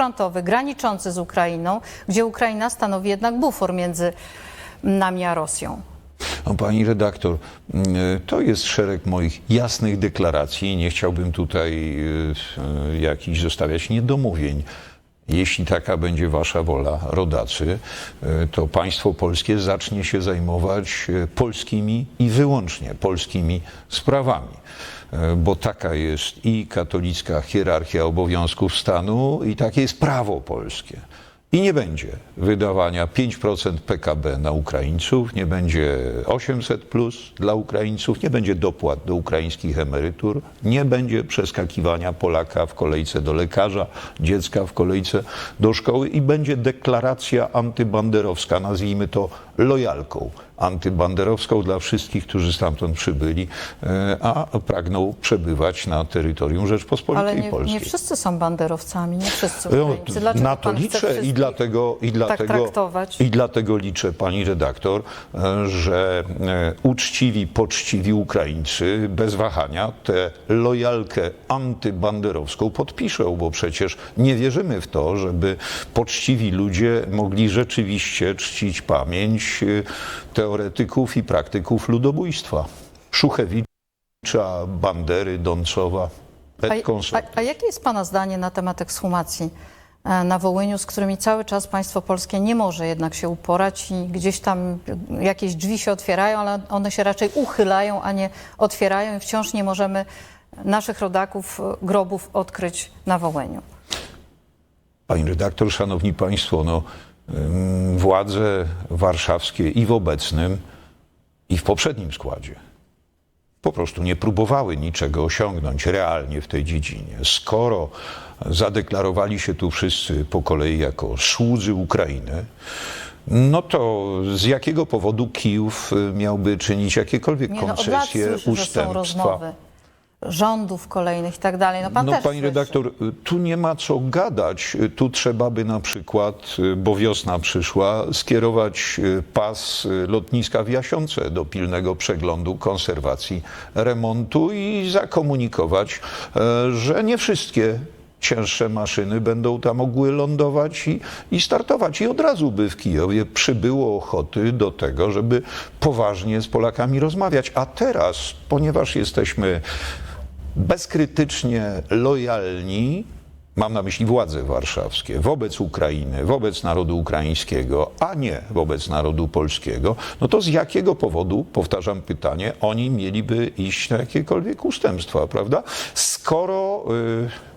frontowy, graniczący z Ukrainą, gdzie Ukraina stanowi jednak bufor między nami a Rosją. Pani redaktor, mm, to jest szereg moich jasnych deklaracji. Nie chciałbym tutaj y, y, jakichś zostawiać niedomówień. Jeśli taka będzie wasza wola, rodacy, y, to państwo polskie zacznie się zajmować y, polskimi i wyłącznie polskimi sprawami. Y, Bo taka jest i katolicka hierarchia obowiązków stanu, i takie jest prawo polskie. I nie będzie wydawania 5% PKB na Ukraińców, nie będzie 800 plus dla Ukraińców, nie będzie dopłat do ukraińskich emerytur, nie będzie przeskakiwania Polaka w kolejce do lekarza, dziecka w kolejce do szkoły i będzie deklaracja antybanderowska, nazwijmy to lojalką antybanderowską dla wszystkich, którzy stamtąd przybyli, e, a pragną przebywać na terytorium Rzeczpospolitej Ale nie, Polskiej. nie wszyscy są banderowcami, nie wszyscy No, Ukraińcy. Dlaczego na to liczę i dlatego, i, dlatego, traktować? i dlatego liczę, pani redaktor, e, że e, uczciwi, poczciwi Ukraińcy bez wahania tę lojalkę antybanderowską podpiszą, bo przecież nie wierzymy w to, żeby poczciwi ludzie mogli rzeczywiście czcić pamięć e, teoretyków i praktyków ludobójstwa. Szuchewicza, Bandery, Doncowa, A, a, a jakie jest Pana zdanie na temat ekshumacji na Wołyniu, z którymi cały czas państwo polskie nie może jednak się uporać i gdzieś tam jakieś drzwi się otwierają, ale one się raczej uchylają, a nie otwierają i wciąż nie możemy naszych rodaków, e, grobów odkryć na Wołyniu. Pani redaktor, szanowni państwo, no, władze warszawskie i w obecnym, i w poprzednim składzie po prostu nie próbowały niczego osiągnąć realnie w tej dziedzinie. Skoro zadeklarowali się tu wszyscy po kolei jako słudzy Ukrainy, no to z jakiego powodu Kijów miałby czynić jakiekolwiek Nie, no, od lat koncesje, słyszę, że są ustępstwa? rozmowy rządów kolejnych i tak dalej. No pan No też pani słyszy. redaktor, tu nie ma co gadać. Tu trzeba by na przykład, y, bo wiosna przyszła, skierować y, pas y, lotniska w Jasiące do pilnego przeglądu, konserwacji, remontu i zakomunikować, że nie wszystkie cięższe maszyny będą tam mogły lądować i, i startować. I od razu by w Kijowie przybyło ochoty do tego, żeby poważnie z Polakami rozmawiać. A teraz, ponieważ jesteśmy bezkrytycznie lojalni, mam na myśli władze warszawskie, wobec Ukrainy, wobec narodu ukraińskiego, a nie wobec narodu polskiego, no to z jakiego powodu, powtarzam pytanie, oni mieliby iść na jakiekolwiek ustępstwa, prawda? Skoro y,